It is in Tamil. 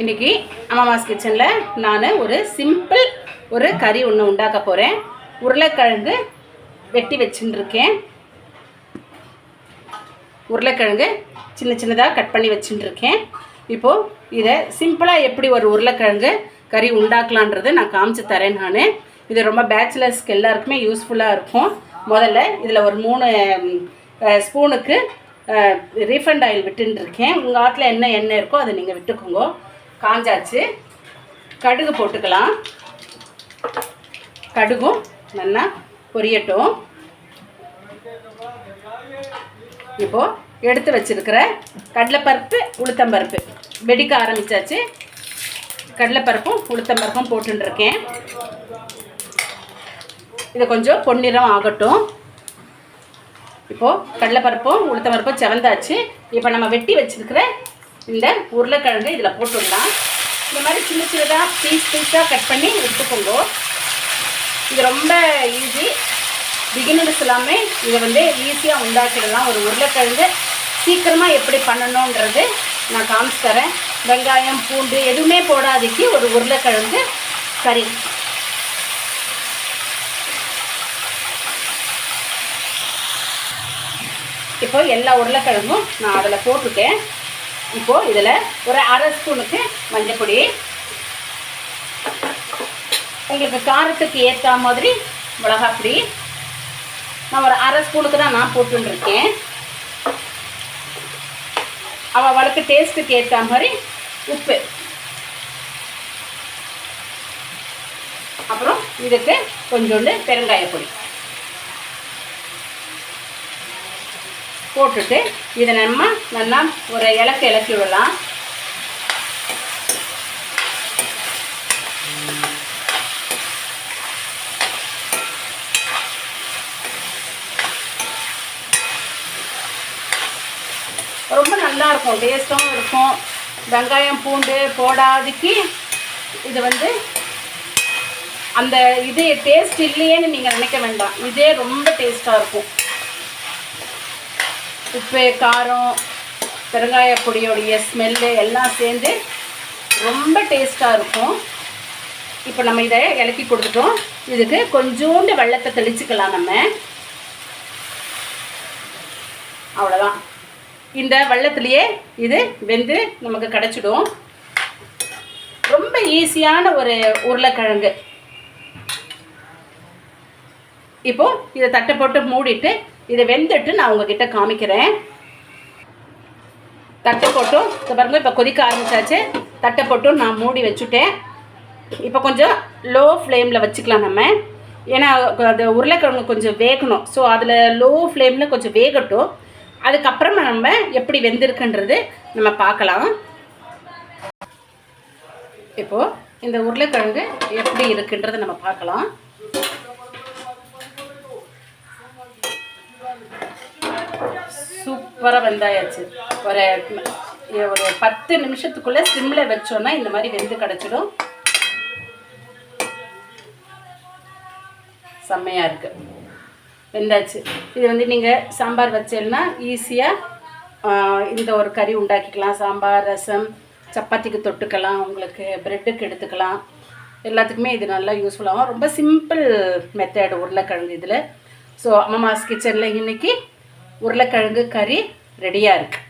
இன்றைக்கி அம்மாஸ் கிச்சனில் நான் ஒரு சிம்பிள் ஒரு கறி ஒன்று உண்டாக்க போகிறேன் உருளைக்கிழங்கு வெட்டி வச்சுட்டுருக்கேன் உருளைக்கிழங்கு சின்ன சின்னதாக கட் பண்ணி வச்சுட்டுருக்கேன் இப்போது இதை சிம்பிளாக எப்படி ஒரு உருளைக்கிழங்கு கறி உண்டாக்கலான்றது நான் காமிச்சு தரேன் நான். இது ரொம்ப பேச்சுலர்ஸ்க்கு எல்லாருக்குமே யூஸ்ஃபுல்லாக இருக்கும். முதல்ல இதில் ஒரு மூணு ஸ்பூனுக்கு ரீஃபண்ட் ஆயில் விட்டுன்னு இருக்கேன் உங்கள் ஆற்றுல என்ன எண்ணெய் இருக்கோ அதை நீங்கள் விட்டுக்கோங்க. காஞ்சாச்சு. கடுகு போட்டுக்கலாம். கடுகும் நல்லா பொரியட்டும். இப்போது எடுத்து வச்சுருக்கிற கடலைப்பருப்பு உளுத்தம்பருப்பு. வெடிக்க ஆரம்பிச்சாச்சு. கடலைப்பருப்பும் உளுத்தம்பருப்பும் போட்டுருக்கேன் இது கொஞ்சம் பொன்னிறம் ஆகட்டும். இப்போது கடலைப்பருப்பும் உளுத்தம்பருப்பும் செவந்தாச்சு. இப்போ நம்ம வெட்டி வச்சுருக்கிற இந்த உருளைக்கிழங்கு இதில் போட்டுடலாம். இந்த மாதிரி சின்ன சின்னதாக பீஸ் பீஸாக கட் பண்ணி எடுத்துக்கோங்க. இது ரொம்ப ஈஸி பிகினர்ஸ் எல்லாமே இதை வந்து ஈஸியாக உண்டாக்கிடலாம். ஒரு உருளைக்கிழங்கு சீக்கிரமாக எப்படி பண்ணணுன்றது நான் காமிச்சு தரேன். வெங்காயம் பூண்டு எதுவுமே போடாதிக்கு ஒரு உருளைக்கிழங்கு கறி. இப்போ எல்லா உருளைக்கிழங்கும் நான் அதில் போட்டுட்டேன். இப்போது இதில் ஒரு அரை ஸ்பூனுக்கு மஞ்சப்பொடி உங்களுக்கு காரத்துக்கு ஏற்ற மாதிரி மிளகாப்பொடி நான் ஒரு அரை ஸ்பூனுக்கு தான் நான் போட்டுருக்கேன். அவள் அவளுக்கு டேஸ்ட்டுக்கு ஏற்ற மாதிரி உப்பு. அப்புறம் இதுக்கு கொஞ்சோண்டு பெருங்காய பொடி போட்டுட்டு இதை நம்ம நல்லா ஒரு இலக்கு இலக்கி விடலாம். ரொம்ப நல்லா இருக்கும் டேஸ்ட்டாகவும் இருக்கும். வெங்காயம் பூண்டு போடாதுக்கு இது வந்து அந்த இது டேஸ்ட் இல்லையேன்னு நீங்கள் நினைக்க வேண்டாம். இதே ரொம்ப டேஸ்ட்டாக இருக்கும். உப்பு காரம் பெருங்காய பொடியோடைய ஸ்மெல்லு எல்லாம் சேர்ந்து ரொம்ப டேஸ்ட்டாக இருக்கும். இப்போ நம்ம இதை இலக்கி கொடுத்துட்டோம். இதுக்கு கொஞ்சோண்டு வெள்ளத்தை தெளிச்சுக்கலாம் நம்ம. அவ்வளோதான் இந்த வெள்ளத்துலேயே இது வெந்து நமக்கு கிடச்சிடும். ரொம்ப ஈஸியான ஒரு உருளைக்கிழங்கு. இப்போது இதை தட்டை போட்டு மூடிட்டு இதை வெந்துட்டு நான் உங்ககிட்ட காமிக்கிறேன். தட்டை போட்டும். இப்போ பாருங்கள் இப்போ கொதிக்க ஆரம்பிச்சாச்சு. தட்டை போட்டும் நான் மூடி வச்சுட்டேன். இப்போ கொஞ்சம் லோ ஃப்ளேமில் வச்சுக்கலாம் நம்ம. ஏன்னா அது உருளைக்கிழங்கு கொஞ்சம் வேகணும். ஸோ அதில் லோ ஃப்ளேமில் கொஞ்சம் வேகட்டும். அதுக்கப்புறமா நம்ம எப்படி வெந்திருக்குன்றது நம்ம பார்க்கலாம். இப்போது இந்த உருளைக்கிழங்கு எப்படி இருக்குன்றதை நம்ம பார்க்கலாம். சூப்பராக வெந்தாயாச்சு. ஒரு ஒரு பத்து நிமிஷத்துக்குள்ளே சிம்மில் வச்சோன்னா இந்த மாதிரி வெந்து கிடச்சிடும். செம்மையாக இருக்குது வெந்தாச்சு. இது வந்து நீங்கள் சாம்பார் வச்சேன்னா ஈஸியாக இந்த ஒரு கறி உண்டாக்கிக்கலாம். சாம்பார் ரசம் சப்பாத்திக்கு தொட்டுக்கலாம். உங்களுக்கு ப்ரெட்டுக்கு எடுத்துக்கலாம். எல்லாத்துக்குமே இது நல்லா யூஸ்ஃபுல்லாகும் ரொம்ப சிம்பிள் மெத்தட் உருளைக்கிழங்கு இதில். ஸோ அம்மாஸ் கிச்சனில் இன்றைக்கி உருளைக்கிழங்கு கறி ரெடியாக இருக்குது